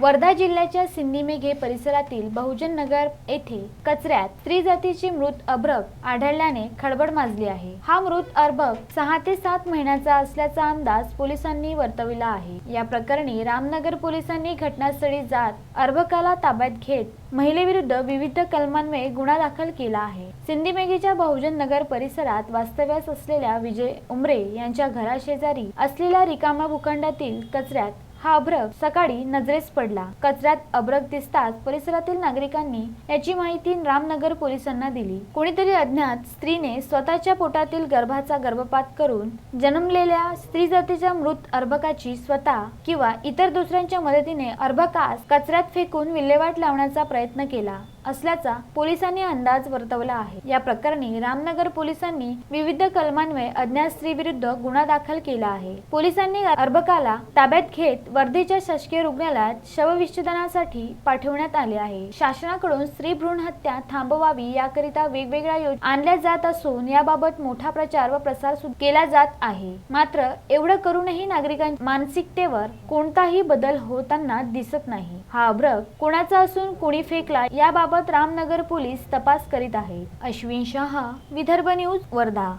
वर्धा जिल्ह्याच्या सिंदीमेघे परिसरातील बहुजन नगर येथे कचऱ्यात स्त्री जातीची मृत अभ्रक आढळल्याने खळबळ माजली आहे. हा मृत अर्भक सहा ते सात महिन्याचा असल्याचा अंदाज पोलिसांनी वर्तविला आहे. या प्रकरणी रामनगर पोलिसांनी घटनास्थळी जात अर्भकाला ताब्यात घेत महिलेविरुद्ध विविध कलमांमुळे गुन्हा दाखल केला आहे. सिंदीमेघेच्या बहुजन नगर परिसरात वास्तव्यास असलेल्या विजय उमरे यांच्या घराशेजारी असलेल्या रिकाम्या भूखंडातील कचऱ्यात हा अभ्रक सकाळी नजरेस पडला. कचऱ्यात अभ्रक दिसताच परिसरातील नागरिकांनी याची माहिती रामनगर पोलिसांना दिली. कोणीतरी अज्ञात स्त्रीने स्वतःच्या पोटातील गर्भाचा गर्भपात करून जन्मलेल्या स्त्री जातीच्या मृत अर्भकाची स्वतः किंवा इतर दुसऱ्यांच्या मदतीने अर्भकास कचऱ्यात फेकून विल्हेवाट लावण्याचा प्रयत्न केला. असल्याचा पोलिसांनी अंदाज वर्तवला आहे. या प्रकरणी रामनगर पोलिसांनी विविध कलमांवे अज्ञात स्त्री विरुद्ध गुन्हा दाखल केला आहे. पोलिसांनी अर्भकाला ताब्यात घेत वर्धेच्या शासकीय रुग्णालयात शवविच्छेदनासाठी पाठवण्यात आले आहे. शासनाकडून स्त्री भ्रूण हत्या थांबवावी याकरिता वेगवेगळ्या योजना आणल्या जात असून याबाबत मोठा प्रचार व प्रसार केला जात आहे. मात्र एवढं करूनही नागरिकांच्या मानसिकतेवर कोणताही बदल होताना दिसत नाही. हा अभ्रक कोणाचा असून कोणी फेकला याबाबत रामनगर पोलीस तपास करीत आहे. अश्विन शहा विदर्भ न्यूज वर्धा.